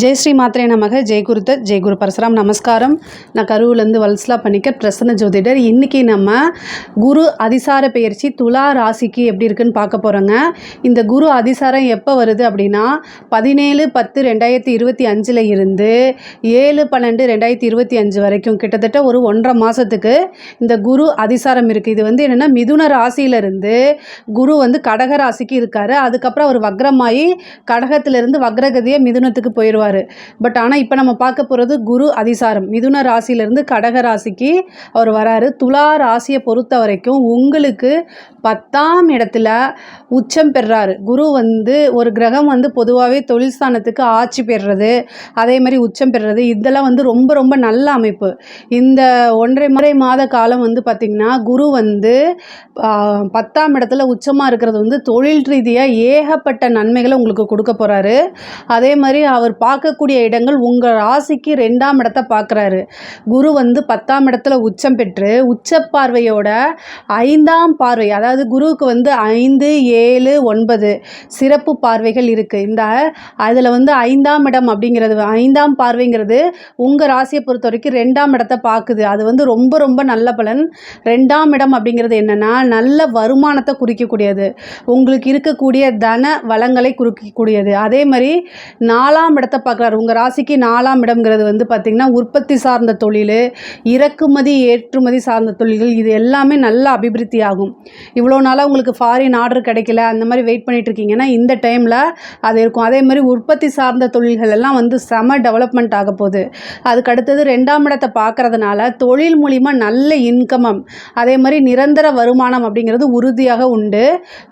ஜெய் ஸ்ரீ மாத்திரை நமக ஜெய்குருத்த குருத்த குரு பரசுராம். நமஸ்காரம். நான் கருவிலேருந்து வல்சலா பண்ணிக்க பிரசன்ன ஜோதிடர். இன்றைக்கி நம்ம குரு அதிசார பயிற்சி துலா ராசிக்கு எப்படி இருக்குன்னு பார்க்க போகிறோங்க இந்த குரு அதிசாரம் எப்போ வருது அப்படின்னா பதினேழு பத்து ரெண்டாயிரத்தி இருபத்தி அஞ்சில் இருந்து ஏழு பன்னெண்டு ரெண்டாயிரத்தி இருபத்தி அஞ்சு வரைக்கும். கிட்டத்தட்ட ஒரு ஒன்றரை மாதத்துக்கு இந்த குரு அதிசாரம் இருக்குது இது வந்து என்னென்னா மிதுன ராசியிலிருந்து குரு வந்து கடக ராசிக்கு இருக்கார். அதுக்கப்புறம் அவர் வக்ரமாயி கடகத்திலிருந்து வக்ரகதியை மிதுனத்துக்கு போயிடுவார். பட் ஆனால் இப்போ நம்ம பார்க்க போகிறது குரு அதிசாரம். மிதுன ராசியிலேருந்து கடக ராசிக்கு அவர் வராரு. துலா ராசியை பொறுத்த வரைக்கும் உங்களுக்கு பத்தாம் இடத்துல உச்சம் பெறாரு. குரு வந்து ஒரு கிரகம் வந்து பொதுவாகவே தொழில் ஸ்தானத்துக்கு ஆட்சி பெறுறது அதே மாதிரி உச்சம் பெறுறது இதெல்லாம் வந்து ரொம்ப ரொம்ப நல்ல அமைப்பு. இந்த ஒன்றரை முறை மாத காலம் வந்து பார்த்திங்கன்னா குரு வந்து பத்தாம் இடத்துல உச்சமாக இருக்கிறது வந்து தொழில் ரீதியாக ஏகப்பட்ட நன்மைகளை உங்களுக்கு கொடுக்க போகிறாரு அதே மாதிரி அவர் பார்க்கக்கூடிய இடங்கள் உங்கள் ராசிக்கு ரெண்டாம் இடத்த பார்க்குறாரு. குரு வந்து பத்தாம் இடத்துல உச்சம் பெற்று உச்ச பார்வையோட ஐந்தாம் பார்வை அதாவது குருவுக்கு வந்து ஐந்து ஏழு ஒன்பது சிறப்பு பார்வைகள் இருக்குது இந்த அதில் வந்து ஐந்தாம் இடம் அப்படிங்கிறது ஐந்தாம் பார்வைங்கிறது உங்கள் ராசியை பொறுத்த வரைக்கும் ரெண்டாம் இடத்த பார்க்குது. அது வந்து ரொம்ப ரொம்ப நல்ல பலன். ரெண்டாம் இடம் அப்படிங்கிறது என்னென்னா நல்ல வருமானத்தை குறிக்கக்கூடியது. உங்களுக்கு இருக்கக்கூடிய தன வளங்களை குறிக்கக்கூடியது. அதே மாதிரி நாலாம் இடத்த பார்க்குறாரு. உங்கள் ராசிக்கு நாலாம் இடம்ங்கிறது வந்து பார்த்திங்கன்னா உற்பத்தி சார்ந்த தொழில் இறக்குமதி ஏற்றுமதி சார்ந்த தொழில்கள் இது எல்லாமே நல்ல அபிவிருத்தி ஆகும். இவ்வளோ நாளாக உங்களுக்கு ஃபாரின் ஆர்டர் கிடைக்கல அந்த மாதிரி வெயிட் பண்ணிகிட்டு இருக்கீங்கன்னா இந்த டைமில் அது இருக்கும். அதே மாதிரி உற்பத்தி சார்ந்த தொழில்கள் எல்லாம் வந்து செம டெவலப்மெண்ட் ஆக போகுது. அதுக்கு அடுத்தது ரெண்டாம் இடத்தை பார்க்குறதுனால தொழில் மூலிமா நல்ல இன்கமம் அதே மாதிரி நிரந்தர வருமானம் அப்படிங்கிறது உறுதியாக உண்டு.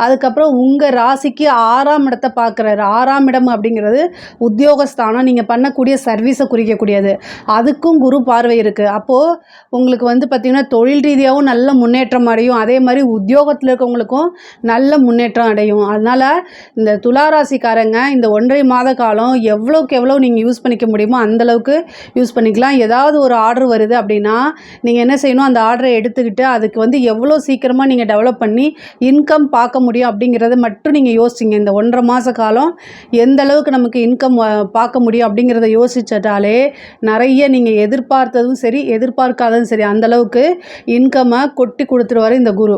அதுக்கப்புறம் உங்கள் ராசிக்கு ஆறாம் இடத்தை பார்க்குறாரு. ஆறாம் இடம் அப்படிங்கிறது உத்தியோக ஸ்தானம் நீங்கள் பண்ணக்கூடிய சர்வீஸை குறிக்கக்கூடியது. அதுக்கும் குரு பார்வை இருக்குது அப்போது உங்களுக்கு வந்து பார்த்திங்கன்னா தொழில் ரீதியாகவும் நல்ல முன்னேற்றம் அடையும். அதே மாதிரி உத்தியோகத்தில் இருக்கவங்களுக்கும் நல்ல முன்னேற்றம் அடையும். அதனால் இந்த துளாராசிக்காரங்க இந்த ஒன்றரை மாத காலம் எவ்வளோக்கு எவ்வளோ நீங்கள் யூஸ் பண்ணிக்க முடியுமோ அந்தளவுக்கு யூஸ் பண்ணிக்கலாம். ஏதாவது ஒரு ஆர்டர் வருது அப்படின்னா நீங்கள் என்ன செய்யணும்? அந்த ஆர்டரை எடுத்துக்கிட்டு அதுக்கு வந்து எவ்வளோ சீக்கிரமாக நீங்கள் டெவலப் பண்ணி இன்கம் பார்க்க முடியும் அப்படிங்கிறத மட்டும் நீங்கள் யோசிச்சிங்க. இந்த ஒன்றரை மாத காலம் எந்த அளவுக்கு நமக்கு இன்கம் பார்க்க பார்க்க முடியும் அப்படிங்கிறத யோசிச்சிட்டாலே நிறைய நீங்கள் எதிர்பார்த்ததும் சரி எதிர்பார்க்காததும் சரி அந்த அளவுக்கு இன்கம்மை கொட்டி கொடுத்துருவார் இந்த குரு.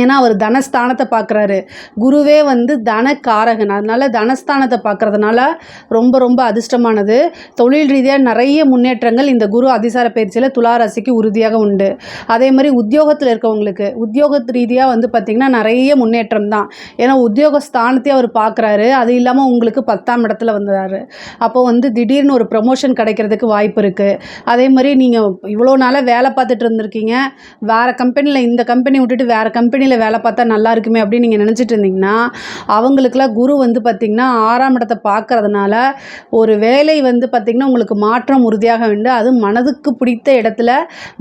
ஏன்னா அவர் தனஸ்தானத்தை பார்க்குறாரு. குருவே வந்து தனக்காரகன். அதனால் தனஸ்தானத்தை பார்க்கறதுனால ரொம்ப ரொம்ப அதிர்ஷ்டமானது. தொழில் ரீதியாக நிறைய முன்னேற்றங்கள் இந்த குரு அதிசார பயிற்சியில் துளாராசிக்கு உறுதியாக உண்டு. அதே மாதிரி உத்தியோகத்தில் இருக்கவங்களுக்கு உத்தியோக ரீதியாக வந்து பார்த்திங்கன்னா நிறைய முன்னேற்றம் தான். ஏன்னா உத்தியோக ஸ்தானத்தையே அவர் பார்க்குறாரு. அது இல்லாமல் உங்களுக்கு பத்தாம் இடத்துல வந்துடுறாரு அப்போ வந்து திடீர்னு ஒரு ப்ரமோஷன் கிடைக்கிறதுக்கு வாய்ப்பு இருக்குது அதே மாதிரி நீங்கள் இவ்வளோ நாளாக வேலை பார்த்துட்டு இருந்திருக்கீங்க. வேறு கம்பெனியில் இந்த கம்பெனி விட்டுட்டு வேறு கம்பெனி கம்பெனியில் வேலை பார்த்தா நல்லா இருக்குமே அப்படின்னு நீங்கள் நினச்சிட்டு இருந்தீங்கன்னா அவங்களுக்குலாம் குரு வந்து பார்த்திங்கன்னா ஆறாம் இடத்தை பார்க்கறதுனால ஒரு வேலை வந்து பார்த்திங்கன்னா உங்களுக்கு மாற்றம் உறுதியாக வேண்டும். அது மனதுக்கு பிடித்த இடத்துல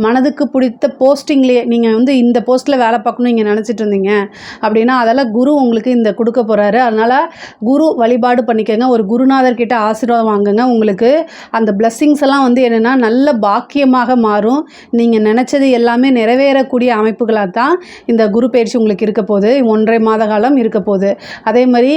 மனதுக்கு பிடித்த போஸ்டிங்லேயே நீங்கள் வந்து இந்த போஸ்ட்டில் வேலை பார்க்கணும் நீங்கள் நினச்சிட்டு இருந்தீங்க அப்படின்னா அதெல்லாம் குரு உங்களுக்கு இந்த கொடுக்க போகிறாரு அதனால் குரு வழிபாடு பண்ணிக்கோங்க. ஒரு குருநாதர் கிட்ட ஆசீர்வாதம் வாங்குங்க. உங்களுக்கு அந்த பிளஸ்ஸிங்ஸ் எல்லாம் வந்து என்னென்னா நல்ல பாக்கியமாக மாறும். நீங்கள் நினச்சது எல்லாமே நிறைவேறக்கூடிய அமைப்புகளாக தான் இந்த குரு பயிற்சி உங்களுக்கு இருக்க போகுது ஒன்றரை மாத காலம் இருக்க போகுது அதே மாதிரி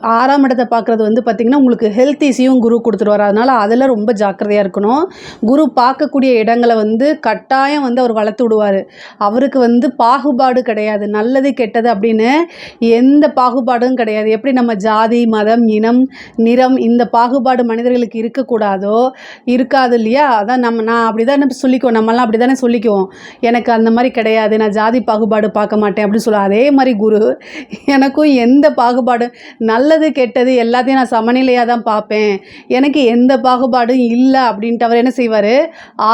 ஆறாம் இடத்தை பார்க்குறது வந்து பார்த்திங்கன்னா உங்களுக்கு ஹெல்த் இஷ்யூவும் குரு கொடுத்துருவார். அதனால் அதில் ரொம்ப ஜாக்கிரதையாக இருக்கணும். குரு பார்க்கக்கூடிய இடங்களை வந்து கட்டாயம் வந்து அவர் வளர்த்து விடுவார். அவருக்கு வந்து பாகுபாடு கிடையாது. நல்லது கெட்டது அப்படின்னு எந்த பாகுபாடும் கிடையாது. எப்படி நம்ம ஜாதி மதம் இனம் நிறம் இந்த பாகுபாடு மனிதர்களுக்கு இருக்கக்கூடாதோ? இருக்காது இல்லையா? அதான் நம்ம நான் அப்படி தான் சொல்லிக்குவோம். நம்மலாம் அப்படி தானே சொல்லிக்குவோம். எனக்கு அந்த மாதிரி கிடையாது. நான் ஜாதி பாகுபாடு பார்க்க மாட்டேன் அப்படின்னு சொல்லுவோம். அதே மாதிரி குரு எனக்கும் எந்த பாகுபாடு நல்லது கெட்டது எல்லாத்தையும் நான் சமநிலையாக தான் பார்ப்பேன். எனக்கு எந்த பாகுபாடும் இல்லை அப்படின்ட்டு அவர் என்ன செய்வார்?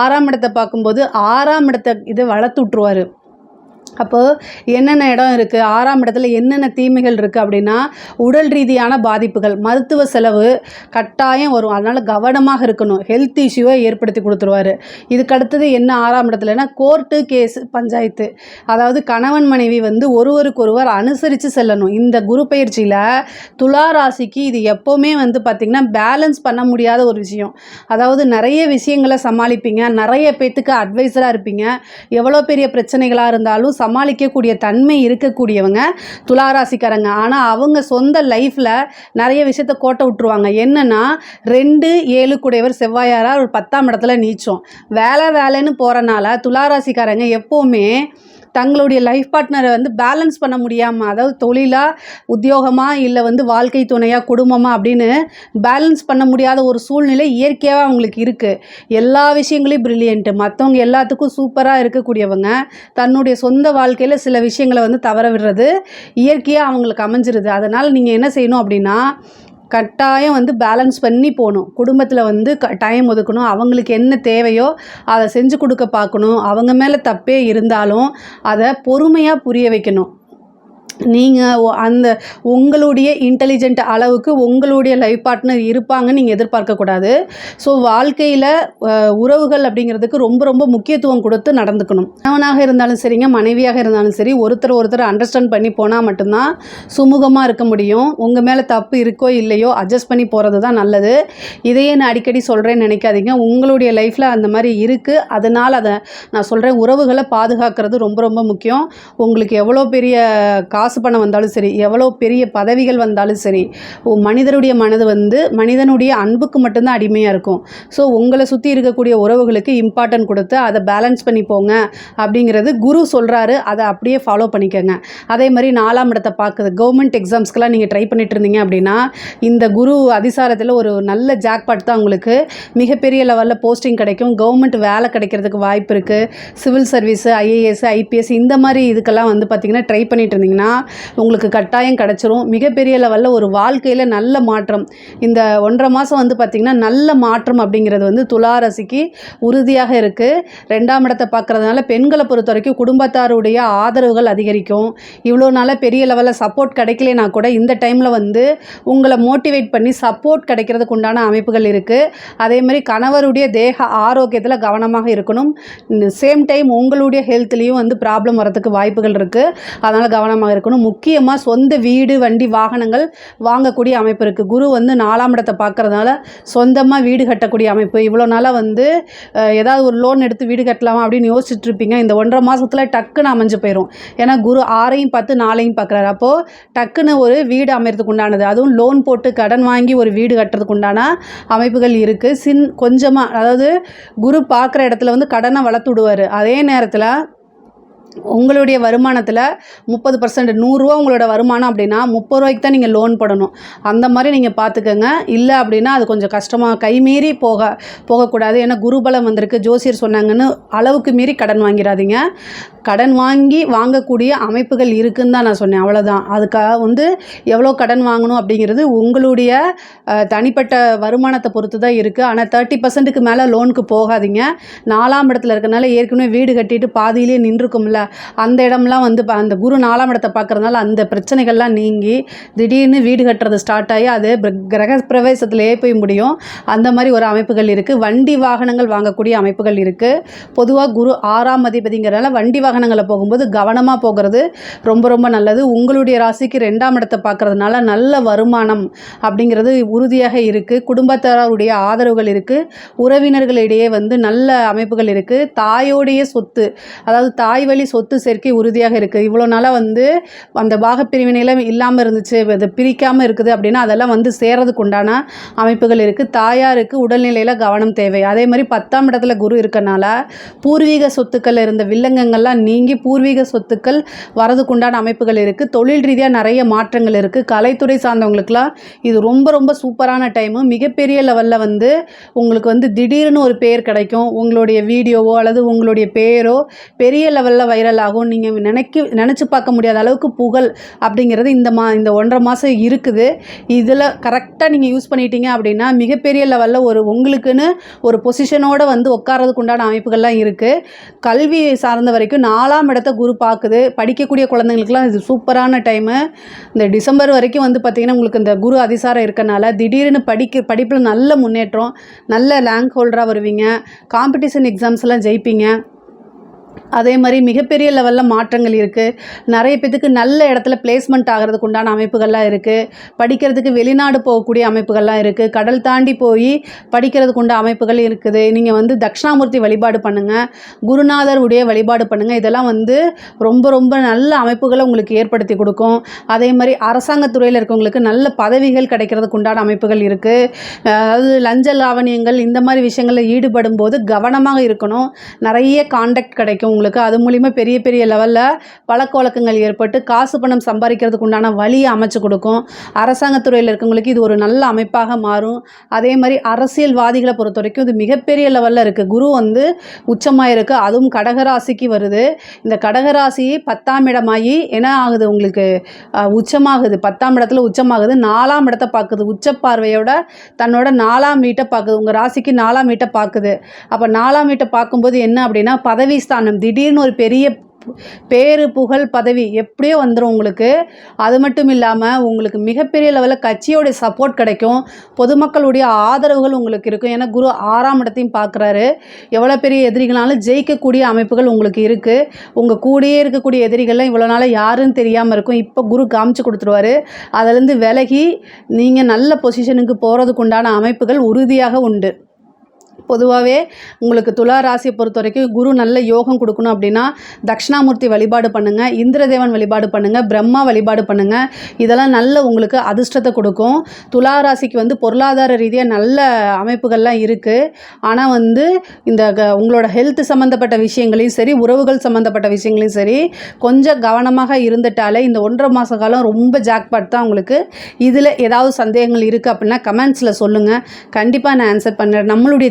ஆறாம் இடத்தை பார்க்கும்போது ஆறாம் இடத்தை இதை வளர்த்து விட்ருவாரு அப்போது என்னென்ன இடம் இருக்குது ஆறாம் இடத்துல என்னென்ன தீமைகள் இருக்குது அப்படின்னா உடல் ரீதியான பாதிப்புகள் மருத்துவ செலவு கட்டாயம் வரும். அதனால் கவனமாக இருக்கணும். ஹெல்த் இஷ்யூவை ஏற்படுத்தி கொடுத்துருவாரு. இதுக்கு அடுத்தது என்ன ஆறாம் இடத்துலனா கோர்ட்டு கேஸ் பஞ்சாயத்து. அதாவது கணவன் மனைவி வந்து ஒருவருக்கொருவர் அனுசரித்து செல்லணும். இந்த குரு பயிற்சியில் துலா ராசிக்கு இது எப்போவுமே வந்து பார்த்திங்கன்னா பேலன்ஸ் பண்ண முடியாத ஒரு விஷயம். அதாவது நிறைய விஷயங்களை சமாளிப்பீங்க. நிறைய பேத்துக்கு அட்வைஸராக இருப்பீங்க. எவ்வளோ பெரிய பிரச்சனைகளாக இருந்தாலும் சமாளிக்கக்கூடிய தன்மை இருக்கக்கூடியவங்க துளாராசிக்காரங்க. ஆனால் அவங்க சொந்த லைஃப்பில் நிறைய விஷயத்த கோட்டை விட்டுருவாங்க. என்னன்னா ரெண்டு ஏழு கூடையவர் செவ்வாயாராக ஒரு பத்தாம் இடத்துல நீச்சம். வேலை வேலைன்னு போகிறனால துளாராசிக்காரங்க எப்போவுமே தங்களுடைய லைஃப் பார்ட்னரை வந்து பேலன்ஸ் பண்ண முடியாமல் அதாவது தொழிலாக உத்தியோகமாக இல்லை வந்து வாழ்க்கை துணையாக குடும்பமாக அப்படின்னு பேலன்ஸ் பண்ண முடியாத ஒரு சூழ்நிலை இயற்கையாக அவங்களுக்கு இருக்குது எல்லா விஷயங்களையும் ப்ரில்லியண்ட்டு மற்றவங்க எல்லாத்துக்கும் சூப்பராக இருக்கக்கூடியவங்க தன்னுடைய சொந்த வாழ்க்கையில் சில விஷயங்களை வந்து தவற விடுறது இயற்கையாக அவங்களுக்கு அமைஞ்சிருது. அதனால் நீங்கள் என்ன செய்யணும் அப்படின்னா கட்டாயம் வந்து பேலன்ஸ் பண்ணி போகணும். குடும்பத்தில் வந்து க டைம் ஒதுக்கணும். அவங்களுக்கு என்ன தேவையோ அதை செஞ்சு கொடுக்க பார்க்கணும். அவங்க மேலே தப்பே இருந்தாலும் அதை பொறுமையாக புரிய வைக்கணும். நீங்கள் அந்த உங்களுடைய இன்டெலிஜென்ட் அளவுக்கு உங்களுடைய லைஃப் பார்ட்னர் இருப்பாங்கன்னு நீங்கள் எதிர்பார்க்கக்கூடாது ஸோ வாழ்க்கையில் உறவுகள் அப்படிங்கிறதுக்கு ரொம்ப ரொம்ப முக்கியத்துவம் கொடுத்து நடந்துக்கணும். கணவனாக இருந்தாலும் சரிங்க மனைவியாக இருந்தாலும் சரி ஒருத்தர் ஒருத்தர் அண்டர்ஸ்டாண்ட் பண்ணி போனால் மட்டும்தான் சுமூகமாக இருக்க முடியும். உங்கள் மேலே தப்பு இருக்கோ இல்லையோ அட்ஜஸ்ட் பண்ணி போகிறது தான் நல்லது. இதையே நான் அடிக்கடி சொல்கிறேன்னு நினைக்காதீங்க. உங்களுடைய லைஃப்பில் அந்த மாதிரி இருக்குது அதனால் அதை நான் சொல்கிறேன் உறவுகளை பாதுகாக்கிறது ரொம்ப ரொம்ப முக்கியம். உங்களுக்கு எவ்வளோ பெரிய காசு பணம் வந்தாலும் சரி எவ்வளோ பெரிய பதவிகள் வந்தாலும் சரி உ- மனிதருடைய மனது வந்து மனிதனுடைய அன்புக்கு மட்டும்தான் அடிமையாக இருக்கும். ஸோ உங்களை சுற்றி இருக்கக்கூடிய உறவுகளுக்கு இம்பார்ட்டன்ட் கொடுத்து அதை பேலன்ஸ் பண்ணி போங்க அப்படிங்கிறது குரு சொல்கிறாரு அதை அப்படியே ஃபாலோ பண்ணிக்கோங்க. அதே மாதிரி நாலாம் இடத்தை பார்க்குது. கவர்மெண்ட் எக்ஸாம்ஸ்க்கெலாம் நீங்கள் ட்ரை பண்ணிட்டு இருந்தீங்க அப்படின்னா இந்த குரு அதிசாரத்தில் ஒரு நல்ல ஜாக்பாட் தான் உங்களுக்கு. மிகப்பெரிய லெவலில் போஸ்டிங் கிடைக்கும். கவர்மெண்ட் வேலை கிடைக்கிறதுக்கு வாய்ப்பு இருக்குது சிவில் சர்வீஸு ஐஏஎஸ் ஐபிஎஸ் இந்த மாதிரி இதுக்கெல்லாம் வந்து பார்த்திங்கன்னா ட்ரை பண்ணிட்டு இருந்தீங்கன்னா உங்களுக்கு கட்டாயம் கிடச்சிரும். மிகப்பெரிய லெவலில் ஒரு வாழ்க்கையில் நல்ல மாற்றம். இந்த ஒன்றரை மாதம் வந்து பார்த்திங்கன்னா நல்ல மாற்றம் அப்படிங்கிறது வந்து துளாரசிக்கு உறுதியாக இருக்குது ரெண்டாம் இடத்தை பார்க்குறதுனால பெண்களை பொறுத்த வரைக்கும் குடும்பத்தாருடைய ஆதரவுகள் அதிகரிக்கும். இவ்வளோ நாளாக பெரிய லெவலில் சப்போர்ட் கிடைக்கலனா கூட இந்த டைமில் வந்து உங்களை மோட்டிவேட் பண்ணி சப்போர்ட் கிடைக்கிறதுக்கு உண்டான அமைப்புகள் இருக்குது அதே மாதிரி கணவருடைய தேக ஆரோக்கியத்தில் கவனமாக இருக்கணும். சேம் டைம் உங்களுடைய ஹெல்த்லேயும் வந்து ப்ராப்ளம் வரதுக்கு வாய்ப்புகள் இருக்குது அதனால் கவனமாக இருக்கணும். முக்கியமாக சொந்த வீடு வண்டி வாகனங்கள் வாங்கக்கூடிய அமைப்பு இருக்குது குரு வந்து நாலாம் இடத்தை பார்க்கறதுனால சொந்தமாக வீடு கட்டக்கூடிய அமைப்பு. இவ்வளோ நாளாக வந்து ஏதாவது ஒரு லோன் எடுத்து வீடு கட்டலாமா அப்படின்னு யோசிச்சுட்ருப்பீங்க இந்த ஒன்றரை மாதத்தில் டக்குன்னு அமைஞ்சு போயிடும் ஏன்னா குரு ஆறையும் பார்த்து நாளையும் பார்க்குறாரு. அப்போது டக்குன்னு ஒரு வீடு அமைகிறதுக்கு உண்டானது. அதுவும் லோன் போட்டு கடன் வாங்கி ஒரு வீடு கட்டுறதுக்கு உண்டான அமைப்புகள் இருக்குது சின் கொஞ்சமாக அதாவது குரு பார்க்குற இடத்துல வந்து கடனை வளர்த்து விடுவார். அதே நேரத்தில் உங்களுடைய வருமானத்தில் முப்பது பர்சன்ட் நூறுரூவா உங்களோட வருமானம் அப்படின்னா முப்பது ரூபாய்க்கு தான் நீங்கள் லோன் போடணும். அந்த மாதிரி நீங்கள் பார்த்துக்கோங்க இல்லை அப்படின்னா அது கொஞ்சம் கஷ்டமாக கைமீறி போக போகக்கூடாது. ஏன்னா குருபலம் வந்திருக்கு. ஜோசியர் சொன்னாங்கன்னு அளவுக்கு மீறி கடன் வாங்கிடாதீங்க கடன் வாங்கி வாங்கக்கூடிய அமைப்புகள் இருக்குன்னு தான் நான் சொன்னேன். அவ்வளோதான் அதுக்காக வந்து எவ்வளோ கடன் வாங்கணும் அப்படிங்கிறது உங்களுடைய தனிப்பட்ட வருமானத்தை பொறுத்து தான் இருக்குது ஆனால் தேர்ட்டி பர்சன்ட்டுக்கு மேலே லோனுக்கு போகாதீங்க. நாலாம் இடத்துல இருக்கனால ஏற்கனவே வீடு கட்டிட்டு பாதியிலே நின்றுக்கும்ல. அந்த இடம்லாம் வந்து அந்த குரு நாலாம் இடத்தை பார்க்கறதுனால அந்த பிரச்சனைகள்லாம் நீங்கி திடீர்னு வீடு கட்டுறது ஸ்டார்ட் ஆகி அது கிரக பிரவேசத்திலேயே போய் முடியும். அந்த மாதிரி ஒரு அமைப்புகள் இருக்குது வண்டி வாகனங்கள் வாங்கக்கூடிய அமைப்புகள் இருக்குது பொதுவாக குரு ஆறாம் அதிபதிங்கிறனால வண்டி வாகனங்களை போகும்போது கவனமாக போகிறது ரொம்ப ரொம்ப நல்லது. உங்களுடைய ராசிக்கு ரெண்டாம் இடத்தை பார்க்குறதுனால நல்ல வருமானம் அப்படிங்கிறது உறுதியாக இருக்குது குடும்பத்தாருடைய ஆதரவுகள் இருக்குது உறவினர்களிடையே வந்து நல்ல அமைப்புகள் இருக்குது தாயோடைய சொத்து அதாவது தாய் வழி சொத்து சேர்க்கை உறுதியாக இருக்குது இவ்வளோ நாளாக வந்து அந்த பாகப்பிரிவினையில் இல்லாமல் இருந்துச்சு அது பிரிக்காமல் இருக்குது அப்படின்னா அதெல்லாம் வந்து சேர்றதுக்கு உண்டான அமைப்புகள் இருக்குது தாயாருக்கு உடல்நிலையில் கவனம் தேவை. அதே மாதிரி பத்தாம் இடத்துல குரு இருக்கனால பூர்வீக சொத்துக்கள் இருந்த வில்லங்கங்கள்லாம் நீங்கி பூர்வீக சொத்துக்கள் வரதுக்கு உண்டான அமைப்புகள் இருக்குது தொழில் ரீதியாக நிறைய மாற்றங்கள் இருக்குது கலைத்துறை சார்ந்தவங்களுக்குலாம் இது ரொம்ப ரொம்ப சூப்பரான டைமு. மிகப்பெரிய லெவலில் வந்து உங்களுக்கு வந்து திடீர்னு ஒரு பேர் கிடைக்கும். உங்களுடைய வீடியோவோ அல்லது உங்களுடைய பேரோ பெரிய லெவலில் வைரல் ஆகும் நீங்கள் நினைக்க நினச்சி பார்க்க முடியாத அளவுக்கு புகழ் அப்படிங்கிறது இந்த மா இந்த ஒன்றரை மாதம் இருக்குது. இதில் கரெக்டாக நீங்கள் யூஸ் பண்ணிட்டீங்க அப்படின்னா மிகப்பெரிய லெவலில் ஒரு உங்களுக்குன்னு ஒரு பொசிஷனோட வந்து உட்காரதுக்கு உண்டான அமைப்புகள்லாம் இருக்குது கல்வி சார்ந்த வரைக்கும் நாலாம் இடத்த குரு பார்க்குது. படிக்கக்கூடிய குழந்தைங்களுக்குலாம் இது சூப்பரான டைமு இந்த டிசம்பர் வரைக்கும் வந்து பார்த்திங்கன்னா உங்களுக்கு இந்த குரு அதிசாரம் இருக்கனால திடீர்னு படிக்க படிப்பில் நல்ல முன்னேற்றம் நல்ல லேங்க் ஹோல்டராக வருவீங்க. காம்படிஷன் எக்ஸாம்ஸ்லாம் ஜெயிப்பீங்க. அதே மாதிரி மிகப்பெரிய லெவலில் மாற்றங்கள் இருக்குது நிறைய பேத்துக்கு நல்ல இடத்துல பிளேஸ்மெண்ட் ஆகிறதுக்கு உண்டான அமைப்புகள்லாம் இருக்குது படிக்கிறதுக்கு வெளிநாடு போகக்கூடிய அமைப்புகள்லாம் இருக்குது கடல் தாண்டி போய் படிக்கிறதுக்கு உண்டான அமைப்புகள் இருக்குது. நீங்கள் வந்து தட்சிணாமூர்த்தி வழிபாடு பண்ணுங்கள் குருநாதர் உடைய வழிபாடு பண்ணுங்கள் இதெல்லாம் வந்து ரொம்ப ரொம்ப நல்ல அமைப்புகளை உங்களுக்கு ஏற்படுத்தி கொடுக்கும். அதே மாதிரி அரசாங்கத்துறையில் இருக்கவங்களுக்கு நல்ல பதவிகள் கிடைக்கிறதுக்கு உண்டான அமைப்புகள் இருக்குது அதாவது லஞ்ச லாவணியங்கள் இந்த மாதிரி விஷயங்களில் ஈடுபடும் போது கவனமாக இருக்கணும். நிறைய காண்டக்ட் கிடைக்கும் உங்களுக்கு. அது மூலிமா பெரிய பெரிய லெவலில் பழக்க வழக்கங்கள் ஏற்பட்டு காசு பணம் சம்பாதிக்கிறதுக்கு உண்டான வழியை அமைச்சு கொடுக்கும். அரசாங்கத்துறையில் இருக்கவங்களுக்கு இது ஒரு நல்ல அமைப்பாக மாறும். அதே மாதிரி அரசியல்வாதிகளை பொறுத்த வரைக்கும் இது மிகப்பெரிய லெவலில் இருக்குது குரு வந்து உச்சமாக இருக்குது அதுவும் கடகராசிக்கு வருது. இந்த கடகராசி பத்தாம் இடமாகி என்ன ஆகுது உங்களுக்கு? உச்சமாகுது. பத்தாம் இடத்துல உச்சமாகுது. நாலாம் இடத்த பார்க்குது. உச்ச பார்வையோட தன்னோட நாலாம் வீட்டை பார்க்குது. உங்கள் ராசிக்கு நாலாம் வீட்டை பார்க்குது. அப்போ நாலாம் வீட்டை பார்க்கும்போது என்ன அப்படின்னா பதவி ஸ்தானம் திடீர்னு ஒரு பெரிய பேரு புகழ் பதவி எப்படியோ வந்துடும் உங்களுக்கு. அது மட்டும் இல்லாமல் உங்களுக்கு மிகப்பெரிய லெவலில் கட்சியோடைய சப்போர்ட் கிடைக்கும். பொதுமக்களுடைய ஆதரவுகள் உங்களுக்கு இருக்கும். ஏன்னா குரு ஆறாம் இடத்தையும் பார்க்குறாரு. எவ்வளோ பெரிய எதிரிகளாலும் ஜெயிக்கக்கூடிய அமைப்புகள் உங்களுக்கு இருக்குது உங்கள் கூடயே இருக்கக்கூடிய எதிரிகள்லாம் இவ்வளோ நாளாக யாருன்னு தெரியாமல் இருக்கும். இப்போ குரு காமிச்சு கொடுத்துருவாரு. அதிலேருந்து விலகி நீங்கள் நல்ல பொசிஷனுக்கு போகிறதுக்கு உண்டான அமைப்புகள் உறுதியாக உண்டு. பொதுவாகவே உங்களுக்கு துலா ராசியை பொறுத்த வரைக்கும் குரு நல்ல யோகம் கொடுக்கணும் அப்படின்னா தட்சிணாமூர்த்தி வழிபாடு பண்ணுங்கள் இந்திரதேவன் வழிபாடு பண்ணுங்கள் பிரம்மா வழிபாடு பண்ணுங்கள் இதெல்லாம் நல்ல உங்களுக்கு அதிர்ஷ்டத்தை கொடுக்கும். துலா ராசிக்கு வந்து பொருளாதார ரீதியாக நல்ல அமைப்புகள்லாம் இருக்குது ஆனால் வந்து இந்த க- உங்களோட ஹெல்த் சம்மந்தப்பட்ட விஷயங்களையும் சரி உறவுகள் சம்மந்தப்பட்ட விஷயங்களையும் சரி கொஞ்சம் கவனமாக இருந்துட்டாலே இந்த ஒன்றரை மாத காலம் ரொம்ப ஜாக்பாட் தான் உங்களுக்கு. இதில் ஏதாவது சந்தேகங்கள் இருக்குது அப்படின்னா கமெண்ட்ஸில் சொல்லுங்கள் கண்டிப்பாக நான் ஆன்சர் பண்ணுறேன் நம்மளுடைய